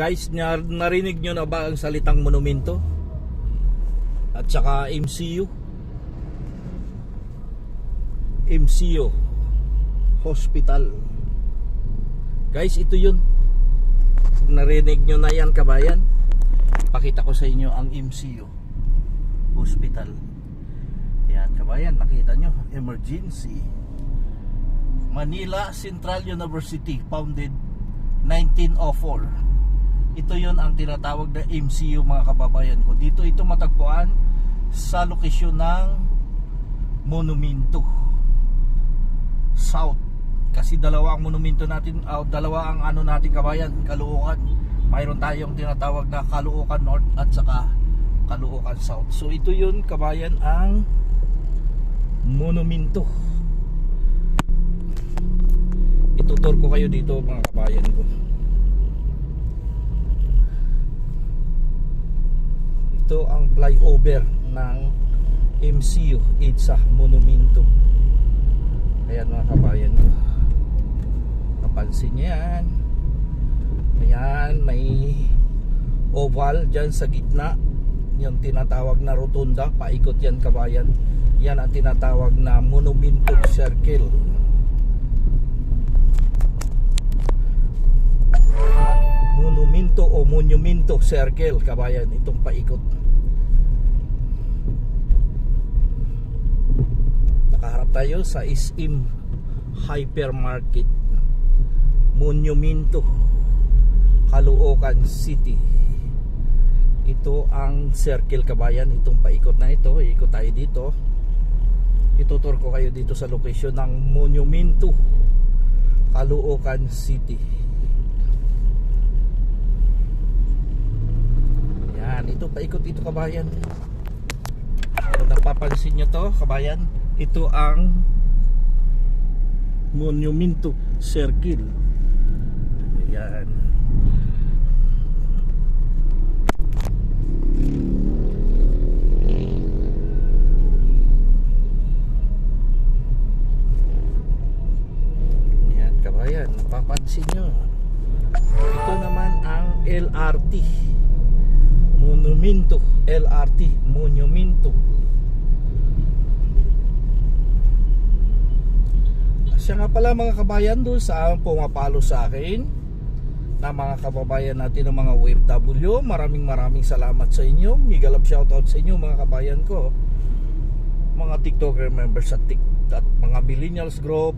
Guys, nar- narinig nyo na ba ang salitang monumento? At saka MCU? MCU Hospital. Guys, ito yun. Kung narinig nyo na yan, kabayan, pakita ko sa inyo ang MCU Hospital. Yan, kabayan, nakita nyo, emergency. Manila Central University, founded 1904 ito yon ang tinatawag na MCU mga kababayan ko. Dito ito matagpuan sa lokasyon ng monumento south. Kasi dalawa ang monumento natin uh, dalawa ang ano natin kabayan Caloocan. Mayroon tayong tinatawag na Caloocan North at saka Caloocan South. So ito yun kabayan ang monumento. Itutur ko kayo dito mga kabayan ko ito ang flyover ng MCU EDSA Monumento. Ayan mga kabayan. Napansin nyo yan. Ayan may oval dyan sa gitna. Yung tinatawag na rotunda. Paikot yan kabayan. Yan ang tinatawag na Monumento Circle monumento o monumento circle kabayan itong paikot. Nakaharap tayo sa SM Hypermarket monumento Caloocan City. Ito ang circle kabayan itong paikot na ito. Ikot tayo dito. Itutur ko kayo dito sa location ng monumento Caloocan City Yan, ito paikot ito kabayan. Kung napapansin nyo to, kabayan, ito ang Monumento Circle. Yan. Yan, kabayan, napapansin nyo. Ito naman ang LRT. Monumento LRT Monumento. Siya nga pala mga kabayan doon sa pumapalo sa akin na mga kababayan natin ng mga OFW maraming maraming salamat sa inyo. Migalap shoutout sa inyo mga kabayan ko. Mga tiktoker members at, tik, at mga millennials group.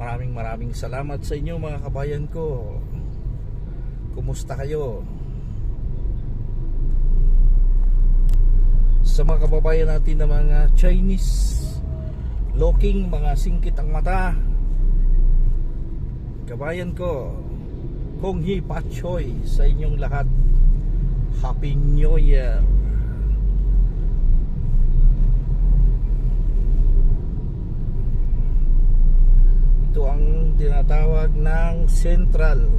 Maraming maraming salamat sa inyo mga kabayan ko Kumusta kayo? Sa mga kababayan natin na mga Chinese Looking, mga singkit ang mata Kabayan ko Kong Hi Pa Choi sa inyong lahat Happy New Year Ito ang tinatawag ng Central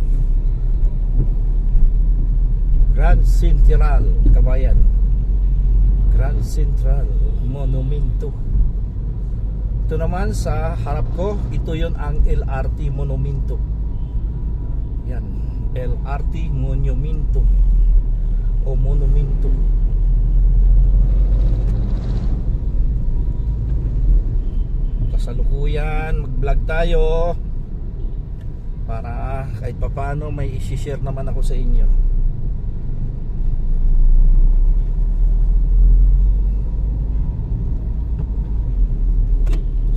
Grand Central Kabayan. Grand Central Monumento. Ito naman sa harap ko Ito yon ang LRT Monumento. Yan LRT Monumento. O Monumento. Kasalukuyan Mag vlog tayo Para kahit papano May isi-share naman ako sa inyo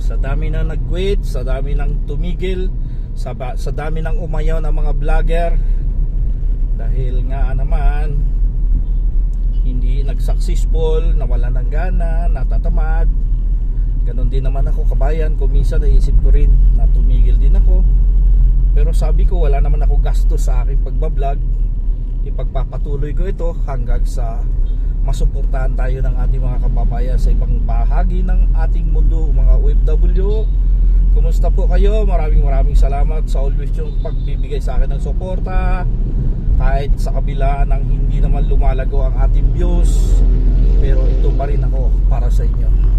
sa dami na nag-quit, sa dami ng tumigil, sa, sa dami ng umayaw ng mga vlogger dahil nga naman hindi nag-successful, nawala ng gana, natatamad. Ganon din naman ako kabayan, kung minsan naisip ko rin na tumigil din ako. Pero sabi ko wala naman ako gasto sa aking pagbablog. Ipagpapatuloy ko ito hanggang sa masuportahan tayo ng ating mga kababayan sa ibang bahagi ng ating mundo, mga OFW. Kumusta po kayo? Maraming maraming salamat sa always yung pagbibigay sa akin ng suporta. Kahit sa kabila ng hindi naman lumalago ang ating views, pero ito pa rin ako para sa inyo.